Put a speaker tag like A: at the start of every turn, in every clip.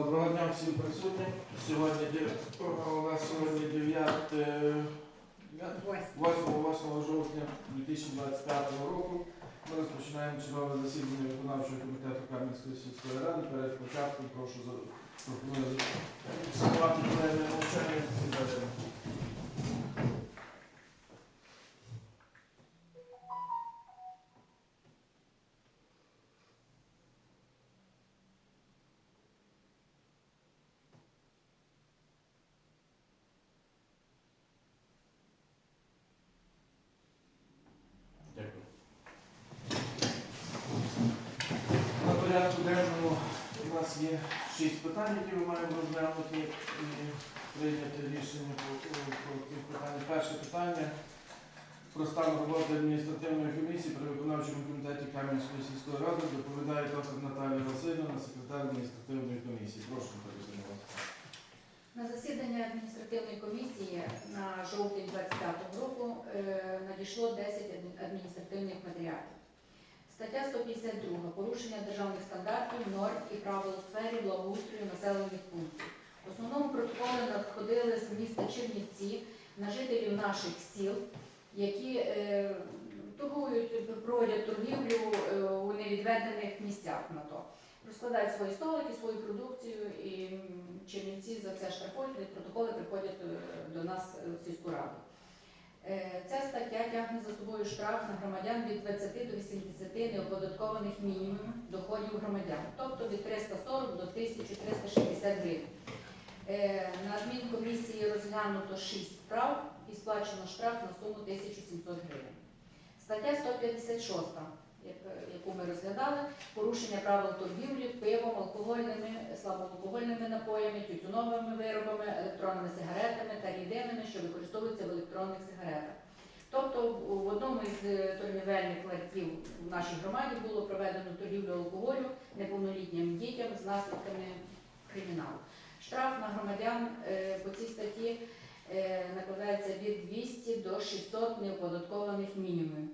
A: Доброго дня всім присутнім. Сьогодні у нас сьогодні 9, е, 8, жовтня 2025 року. Ми розпочинаємо чергове засідання виконавчого комітету Кам'янської сільської ради. Перед початком прошу пропоную мовчання. Порядку денному у нас є шість питань, які ми маємо розглянути і прийняти рішення по цих питаннях. Перше питання про стан роботи адміністративної комісії при виконавчому комітеті Кам'янської сільської ради доповідає доктор Наталія Васильівна, секретар адміністративної комісії. Прошу вас.
B: На засідання адміністративної комісії на жовтень 25 року е, надійшло 10 адміністративних матеріалів. Стаття 152. Порушення державних стандартів, норм і правил у сфері благоустрою населених пунктів. В основному протоколи надходили з міста Чернівці на жителів наших сіл, які е, торгують, проводять торгівлю е, у невідведених місцях на то розкладають свої столики, свою продукцію і чернівці за це штрафують, і протоколи приходять е, до нас е, в сільську раду. Е, Ця стаття тягне за собою штраф на громадян від 20 до 80 неоподаткованих мінімумів доходів громадян, тобто від 340 до 1360 гривень. Е, На адмінкомісії розглянуто 6 справ і сплачено штраф на суму 1700 гривень. Стаття 156, як- яку ми розглядали, порушення правил торгівлі пивом, алкогольними, слабоалкогольними напоями, тютюновими виробами, електронними сигаретами та рідинами, що використовуються в електронних сигаретах. Тобто в одному із е, торгівельних ларьків в нашій громаді було проведено торгівлю алкоголю неповнолітнім дітям з наслідками криміналу. Штраф на громадян е, по цій статті е, накладається від 200 до 600 неоподаткованих мінімумів.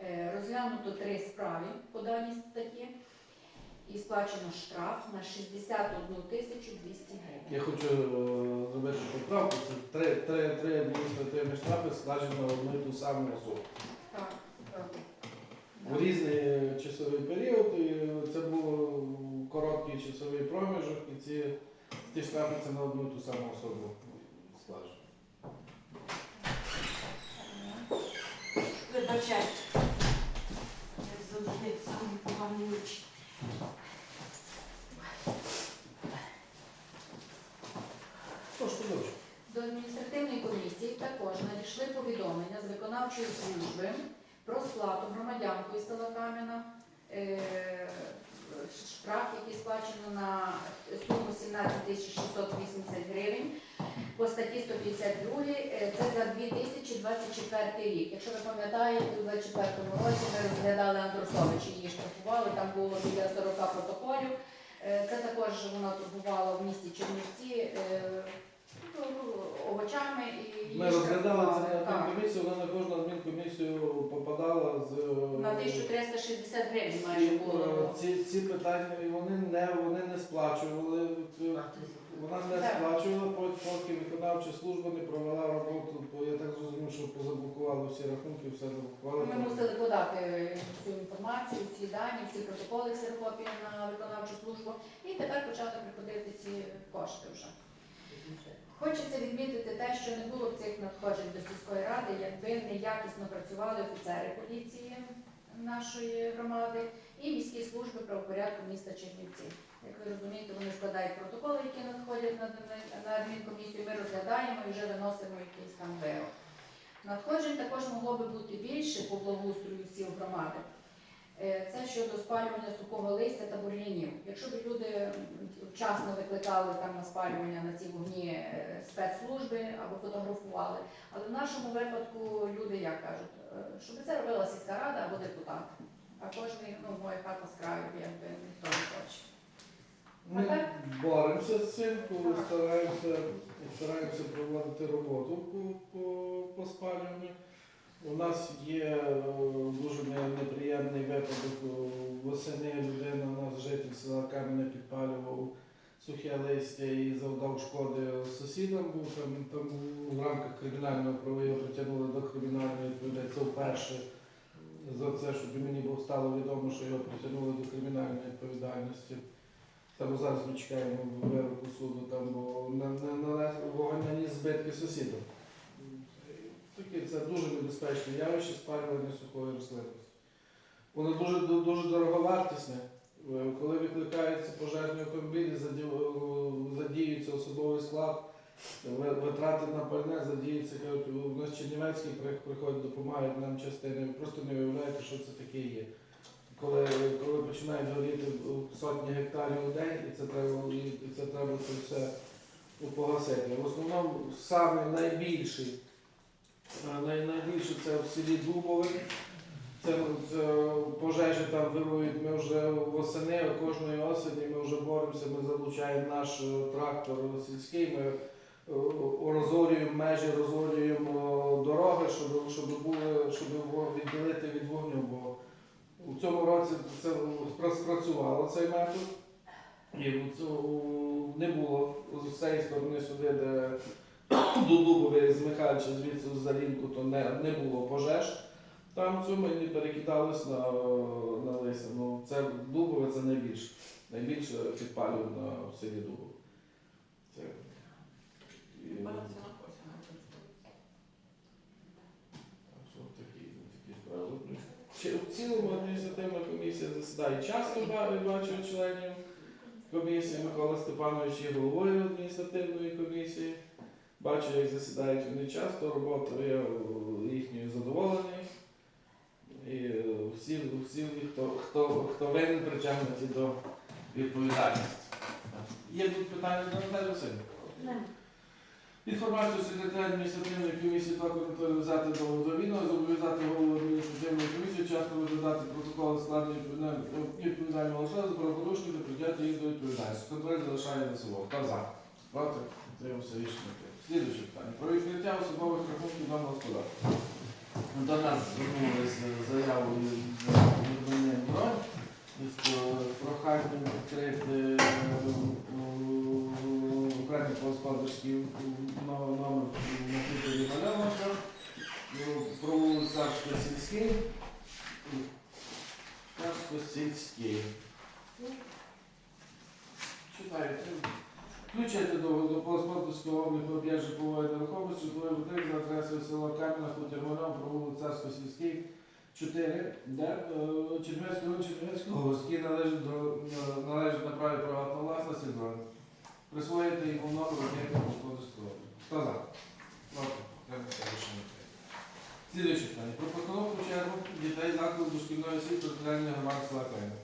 B: Е, Розглянуто три справи по даній статті і сплачено штраф на 61 тисячу 200 гривень.
A: Я хочу е, зробити поправку. Це три, три, три адміністративні штрафи складені на одну і ту саму особу.
B: Так, так.
A: В різний часовий період, і це був короткий часовий проміжок, і ці, ці штрафи це на одну і ту саму особу складені.
C: Вибачайте.
A: Подовжуй.
B: До адміністративної комісії також надійшли повідомлення з виконавчої служби про сплату громадянкою села Кам'яна е, штраф, який сплачено на суму 17 680 гривень по статті 152, е, це за 2024 рік. Якщо ви пам'ятаєте, у 2024 році ми розглядали Андрусович, її штрафували, там було біля 40 протоколів. Е, Це також вона турбувала в місті Чернівці е, ну, і
A: Ми розглядали це
B: штрафували.
A: на
B: Так.
A: адмінкомісію, вона на кожну адмінкомісію попадала з
B: На 1360 гривень
A: І,
B: майже
A: е,
B: було.
A: ці, ці питання вони не, вони не сплачували. Вона не
B: Так.
A: сплачувала, пот- поки виконавча служба не провела роботу, бо я так зрозумів, що позаблокували всі рахунки, все заблокували.
B: Ми мусили подати всю інформацію, всі дані, всі протоколи ксерокопії на виконавчу службу. І тепер почали приходити ці кошти вже. Хочеться відмітити те, що не було б цих надходжень до сільської ради, якби неякісно працювали офіцери поліції нашої громади і міські служби правопорядку міста Чернівці. Як ви розумієте, вони складають протоколи, які надходять на, на, адмінкомісію, ми розглядаємо і вже виносимо якийсь там вирок. Надходжень також могло би бути більше по благоустрою сіл громади. Е, Це щодо спалювання сухого листя та бур'янів. Якщо б люди вчасно викликали там на спалювання на ці вогні е, спецслужби або фотографували. Але в нашому випадку люди як кажуть, е, щоб це робила сільська рада або депутат. А кожний, ну, моя хата з краю, якби ніхто не хоче.
A: Ми боремося з цим, коли стараємося, стараємося проводити роботу по, по, по спалюванню. У нас є е, дуже неприємний випадок. е, Восени людина, у нас житель села Кам'яне підпалював сухе листя і завдав шкоди сусідам, був там, там в рамках кримінального правового притягнули до кримінальної відповідальності. Це вперше за це, щоб мені було стало відомо, що його притягнули до кримінальної відповідальності. Там зараз ми чекаємо вироку суду, там бо на, на, вогонь наніс збитки сусідам. Таке це дуже небезпечне явище спалювання сухої рослинності. Воно дуже, дуже дороговартісне. Е, Коли викликаються пожежні автомобілі, е, задіюється особовий склад, ви- витрати на пальне задіються, у нас Чернівецький при- приходять, допомагають нам частини. Ви просто не уявляєте, що це таке є. Коли, коли починають горіти сотні гектарів у день, і це треба, і це треба це все погасити. В основному найбільший, най, найбільше це в селі Дубове. Це, це пожежі там вирують. Ми вже восени, кожної осені ми вже боремося, ми залучаємо наш е, трактор сільський, ми е, розорюємо межі, розорюємо дороги, щоб, щоб, були, щоб відділити від вогню. Бо у цьому році це спра- спрацювало цей метод. І не було з цієї сторони сюди, де до Дубової з Михайловича звідси з Зарінку, то не, не було пожеж. Там цьому не перекидались на, на листя. Ну, це Дубове це найбільше. Найбільше підпалюють на в селі Дубове. Це, і. Чи в цілому адміністративна комісія засідає часто ба- бачу членів комісії. Микола Степанович є головою адміністративної комісії. Бачу, як засідають вони часто, робота я їхньою задоволений. І е, всі, всі хто, хто, хто винен, притягнуті до відповідальності. Є тут питання до Наталі Васильівни? Інформацію секретаря адміністративної комісії також взяти до довідного, зобов'язати голову адміністративної комісії часто розглядати протоколи складення відповідального- особи за правопорушення та притягти їх до відповідальності. Контроль залишає за собою. Хто за? Проти? Утримався рішення. Слідуюче питання. Про відкриття особових рахунків даного господарства. До нас звернулися з заявою відмінним бронь з проханням відкрити окремі господарські номер на титулі Мальовника, про вулицю Царсько-Сільський. Царсько-Сільський. Читайте. Включайте до, господарського обліку об'єкт житлової нерухомості, житловий будинок за адресою села Кам'яна, хутір Мальов, про вулицю Царсько-Сільський, 4, де Чернівецького Чернівецького горський належить, до, е, належить на праві приватної власності до присвоїти йому номер об'єкту господарського обліку. Хто за? Слідуюче питання. Про постановку чергу дітей закладу дошкільної освіти територіальної громади села Кам'яна.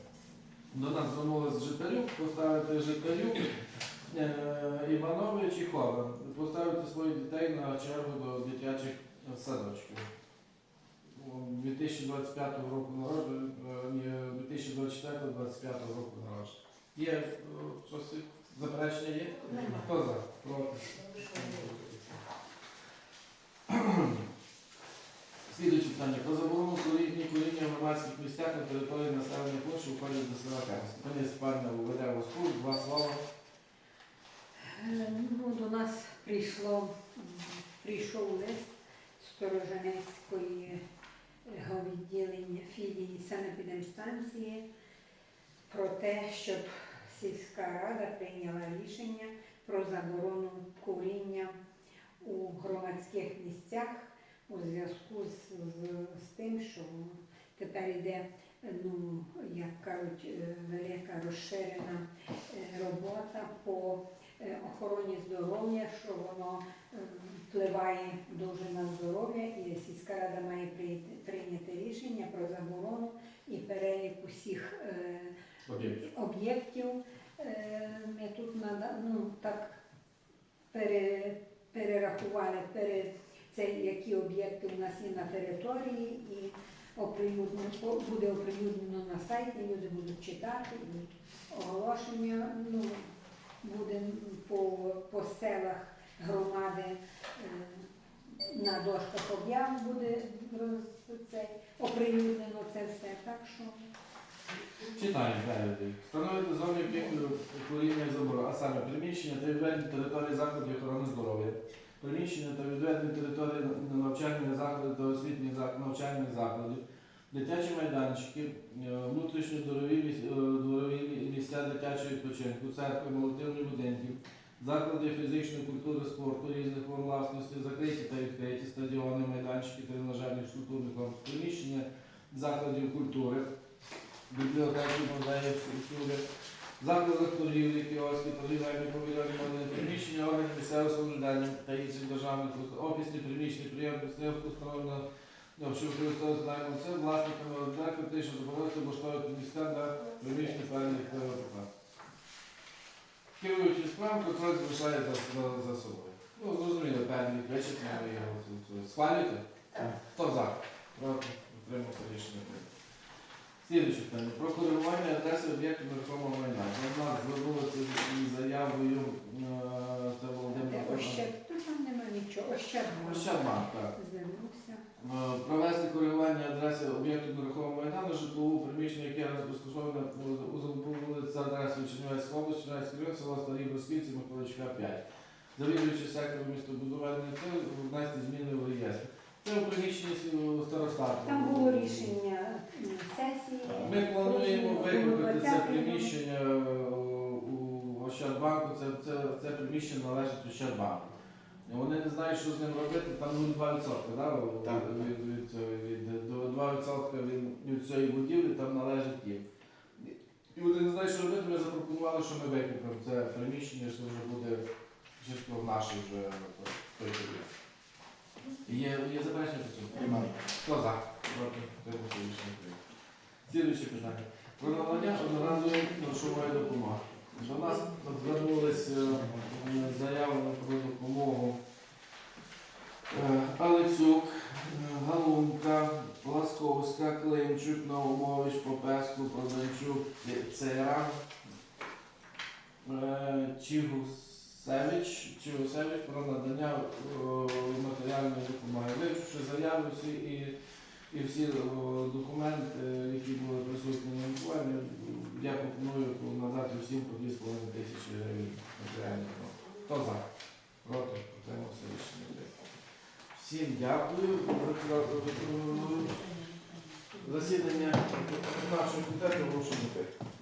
A: До нас звернулися жителю, поставити жителю е, Іванович і Ховен, поставити своїх дітей на чергу до дитячих садочків. У 2025 року народження, е, 2024-2025 року народження. Є е, щось заперечення є? Хто за? Проти? Слідуюче питання. Про заборону куріння куріння в громадських місцях на території населених площ входять до села. Пані Степанівна веде розпуск, два слова.
D: Е, Ну, до нас прийшло, прийшов лист Сторожанецької е, відділення філії санепідемстанції про те, щоб сільська рада прийняла рішення про заборону куріння у громадських місцях у зв'язку з, з, з тим, що тепер йде, ну, як кажуть, е, велика розширена е, робота по е, охороні здоров'я, що воно е, впливає дуже на здоров'я, і сільська рада має прийняти рішення про заборону і перелік усіх е,
A: Об'єкт.
D: об'єктів. Е, Ми тут ну, так пере, перерахували, пере, це, які об'єкти у нас є на території, і буде оприлюднено на сайті, люди будуть читати, і оголошення ну, буде по, по селах громади е, на дошках об'яв буде цей, оприлюднено це все. Так що
A: Читаємо. Встановити зони об'єкту куріння і забору. А саме приміщення та відведені території закладів охорони здоров'я, приміщення та відведені території на- навчальних закладів та освітніх навчальних закладів, дитячі майданчики, е, внутрішньодворові е, місця дитячого відпочинку, церкви, молитивні будинків, заклади фізичної культури, спорту, різних форм власності, закриті та відкриті стадіони, майданчики, тренажерних культурних корпус, приміщення закладів культури, бібліотеки, музеї, всюди, закладах торгівлі, кіоски, торгівельні магазини, приміщення органів місцевого самоврядування та інших державних установ, офісні приміщення, підприємств, установлено Ну, що використовується наймом це власниками однак фактично заборонити облаштовувати місця для приміщення певних ПВП. Керуючи справом, контроль залишає за, за, собою. Ну, зрозуміло, певні ми його тут, тут схвалюєте?
B: Так.
A: Хто за? Проти? Утримався рішення. Слідуюче питання. Про коригування адреси об'єкту нерухомого майна. До нас звернулися з заявою, е, це Володимир
D: Ощад, тут там нема нічого.
A: Так.
D: Звернувся.
A: Е, Провести коригування адреси об'єкту нерухомого майна на житлову приміщення, яке розташоване у вулиці за адресою Чернівецька область, Чернівецький район, село Старі Бросківці, Миколаївчука 5. Завідуючи сектором містобудування внести зміни в реєстр. Це у приміщенні старостату.
D: Там було рішення сесії.
A: Ми плануємо викликати це приміщення е, у Ощадбанку, це, це, це приміщення належить Ощадбанку. Вони не знають, що з ним робити, там ну, 2%, да?
E: Так.
A: Від, від, від, до 2% від, від цієї будівлі там належить їм. І вони не знають, що робити, ми запропонували, що ми викликаємо це приміщення, що вже буде чисто в нашій вже той період. Є, є заперечення по цьому?
E: Приймаю.
A: Хто за? Проти? Утримався рішення прийнято. Слідуюче питання. Про надання одноразової грошової допомоги. До нас звернулися з заявами про допомогу е, Алецюк, е, Галунка, Ласковська, Климчук, Наумович, Попеску, Проданчук, Цера, е, Чігусевич, Чігусевич про надання е, матеріальної допомоги. Вивчивши заяви всі і, і всі е, документи, які були присутні на інформуванні, я пропоную надати всім по 2,5 тисячі гривень матеріальної допомоги. Хто за? Проти? Утримався рішення. Всім дякую. Засідання нашого комітету закрити.